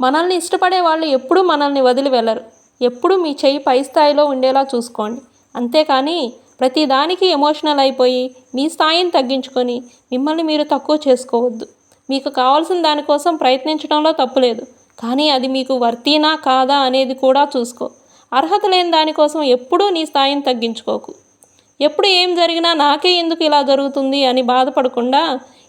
మనల్ని ఇష్టపడే వాళ్ళు ఎప్పుడూ మనల్ని వదిలి వెళ్ళరు. ఎప్పుడూ మీ చెయ్యి పై స్థాయిలో ఉండేలా చూసుకోండి. అంతేకాని ప్రతిదానికి ఎమోషనల్ అయిపోయి మీ స్థాయిని తగ్గించుకొని మిమ్మల్ని మీరు తక్కువ చేసుకోవద్దు. మీకు కావాల్సిన దానికోసం ప్రయత్నించడంలో తప్పులేదు. కానీ అది మీకు వర్తీనా కాదా అనేది కూడా చూసుకో. అర్హత లేని దానికోసం ఎప్పుడూ నీ స్థాయిని తగ్గించుకోకు. ఎప్పుడు ఏం జరిగినా నాకే ఎందుకు ఇలా జరుగుతుంది అని బాధపడకుండా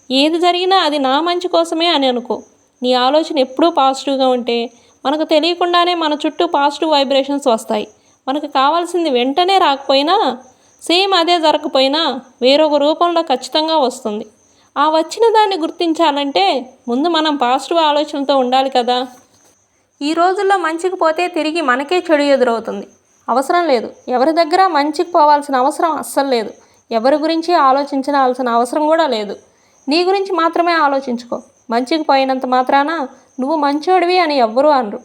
ఏది జరిగినా అది నా మంచి కోసమే అని అనుకో. నీ ఆలోచన ఎప్పుడూ పాజిటివ్గా ఉంటే మనకు తెలియకుండానే మన చుట్టూ పాజిటివ్ వైబ్రేషన్స్ వస్తాయి. మనకు కావాల్సింది వెంటనే రాకపోయినా సేమ్ అదే జరగకపోయినా వేరొక రూపంలో ఖచ్చితంగా వస్తుంది. ఆ వచ్చిన దాన్ని గుర్తించాలంటే ముందు మనం పాజిటివ్ ఆలోచనతో ఉండాలి కదా. ఈ రోజుల్లో మంచికి పోతే తిరిగి మనకే చెడు ఎదురవుతుంది. అవసరం లేదు. ఎవరి దగ్గర మంచికి పోవాల్సిన అవసరం అస్సలు లేదు. ఎవరి గురించి ఆలోచించాల్సిన అవసరం కూడా లేదు. నీ గురించి మాత్రమే ఆలోచించుకో. మంచికి పోయినంత మాత్రాన నువ్వు మంచోడివి అని ఎవ్వరూ అనరు.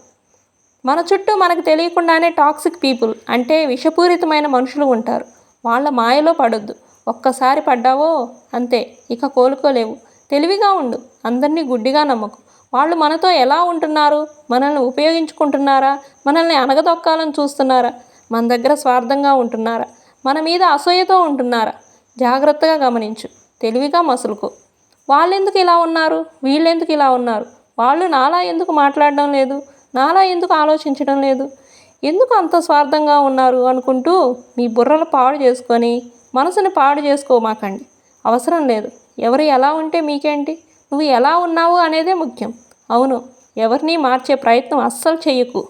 మన చుట్టూ మనకు తెలియకుండానే టాక్సిక్ పీపుల్ అంటే విషపూరితమైన మనుషులు ఉంటారు. వాళ్ళ మాయలో పడొద్దు. ఒక్కసారి పడ్డావో అంతే ఇక కోలుకోలేవు. తెలివిగా ఉండు అందరినీ గుడ్డిగా నమ్మకు. వాళ్ళు మనతో ఎలా ఉంటున్నారు? మనల్ని ఉపయోగించుకుంటున్నారా? మనల్ని అనగదొక్కాలని చూస్తున్నారా? మన దగ్గర స్వార్థంగా ఉంటున్నారా? మన మీద అసూయతో ఉంటున్నారా? జాగ్రత్తగా గమనించు తెలివిగా మసులుకో. వాళ్ళెందుకు ఇలా ఉన్నారు? వీళ్ళెందుకు ఇలా ఉన్నారు? వాళ్ళు నాలా ఎందుకు మాట్లాడడం లేదు? నాలా ఎందుకు ఆలోచించడం లేదు? ఎందుకు అంత స్వార్థంగా ఉన్నారు అనుకుంటూ మీ బుర్రలు పాడు చేసుకొని మనసుని పాడు చేసుకోమాకండి. అవసరం లేదు. ఎవరు ఎలా ఉంటే మీకేంటి? నువ్వు ఎలా ఉన్నావు అనేదే ముఖ్యం. అవును ఎవరిని మార్చే ప్రయత్నం అస్సలు చేయకు.